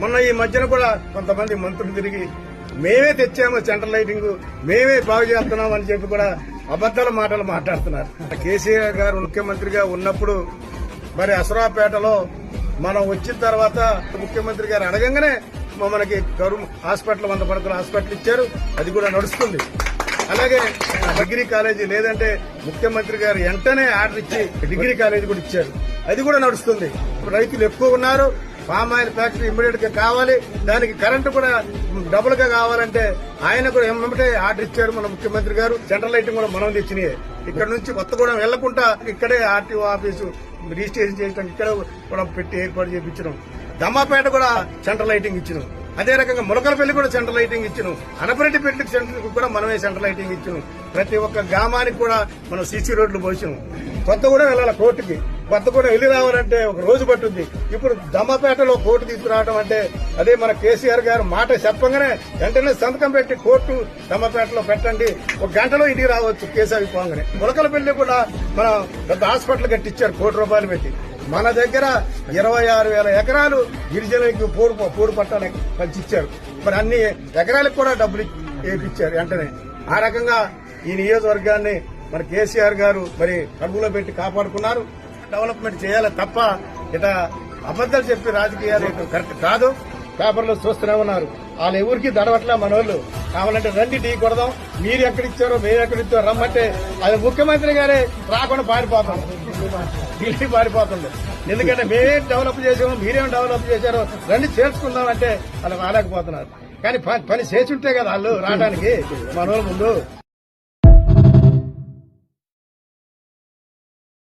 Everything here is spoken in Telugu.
మొన్న ఈ మధ్యన కూడా కొంతమంది మంత్రులు తిరిగి మేమే తెచ్చాము సెంట్రల్ లైటింగ్ మేమే బాగు చేస్తున్నాం అని చెప్పి కూడా అబద్దాల మాటలు మాట్లాడుతున్నారు. కేసీఆర్ గారు ముఖ్యమంత్రిగా ఉన్నప్పుడు మరి అసరాపేటలో మనం వచ్చిన తర్వాత ముఖ్యమంత్రి గారు అడగంగానే మనకి గవర్నమెంట్ హాస్పిటల్ వంద పడుతున్న హాస్పిటల్ ఇచ్చారు. అది కూడా నడుస్తుంది. అలాగే డిగ్రీ కాలేజీ లేదంటే ముఖ్యమంత్రి గారు వెంటనే ఆర్డర్ ఇచ్చి డిగ్రీ కాలేజీ కూడా ఇచ్చారు. అది కూడా నడుస్తుంది. ఇప్పుడు రైతులు ఎక్కువ ఉన్నారు. పామ్ ఆయిల్ ఫ్యాక్టరీ ఇమ్మీడియట్గా కావాలి. దానికి కరెంటు కూడా డబుల్గా కావాలంటే ఆయన కూడా ఎమ్మటే ఆర్డర్ ఇచ్చారు మన ముఖ్యమంత్రి గారు. సెంట్రల్ లైటింగ్ కూడా మనం తెచ్చినాయి. ఇక్కడ నుంచి కొత్తగూడెం వెళ్ళకుండా ఇక్కడే ఆర్టీఓ ఆఫీసు రిజిస్ట్రేషన్ చేయడానికి ఇక్కడ కూడా పెట్టి ఏర్పాటు చేయించడం దమ్మాపేట కూడా సెంట్రల్ లైటింగ్ ఇచ్చినాం. అదే రకంగా ములకలపల్లి కూడా సెంట్రల్ లైటింగ్ ఇచ్చినాం. అనపరెడ్డిపల్లి సెంటర్ కూడా మనమే సెంట్రల్ లైటింగ్ ఇచ్చినాం. ప్రతి ఒక్క గ్రామానికి కూడా మనం సీసీ రోడ్లు పోసినాం. కొత్తగూడెం వెళ్ళాలి కోర్టుకి. కూడా వెళ్ళి రావాలంటే ఒక రోజు పట్టుంది. ఇప్పుడు దమ్మపేటలో కోర్టు తీసుకురావడం అంటే అదే మన కేసీఆర్ గారు మాట చెప్పగానే వెంటనే సంతకం పెట్టి కోర్టు దమ్మపేటలో పెట్టండి. ఒక గంటలో ఇంటికి రావచ్చు కేసు అయిపోగానే. ములకలపల్లి కూడా మన పెద్ద హాస్పిటల్ కట్టించారు కోటి రూపాయలు పెట్టి. మన దగ్గర ఇరవై ఆరు వేల ఎకరాలు గిరిజనులకి పూడు పూడు పట్టాలకు పంచిచ్చారు. మరి అన్ని ఎకరాలకు కూడా డబ్బులు వేయించారు వెంటనే. ఆ రకంగా ఈ నియోజకవర్గాన్ని మన కేసీఆర్ గారు మరి కడుపులో పెట్టి కాపాడుకున్నారు. డెవలప్మెంట్ చేయాలి తప్ప ఇట అబద్దాలు చెప్పి రాజకీయాలు కరెక్ట్ కాదు. పేపర్లో చూస్తూనే ఉన్నారు. వాళ్ళు ఎవరికి దడవట్లే మన వాళ్ళు కావాలంటే రండి టీ కొడదాం. మీరు ఎక్కడిచ్చారో మీరు ఎక్కడిచ్చారో రమ్మంటే అది ముఖ్యమంత్రి గారే రాకుండా పారిపోతాం ఢిల్లీ పారిపోతుంది. ఎందుకంటే మేమేం డెవలప్ చేసాము మీరేం డెవలప్ చేశారో రండి చేర్చుకుందాం అంటే వాళ్ళు రాలేకపోతున్నారు. కానీ పని చేసి ఉంటే కదా వాళ్ళు రావడానికి. మన ముందు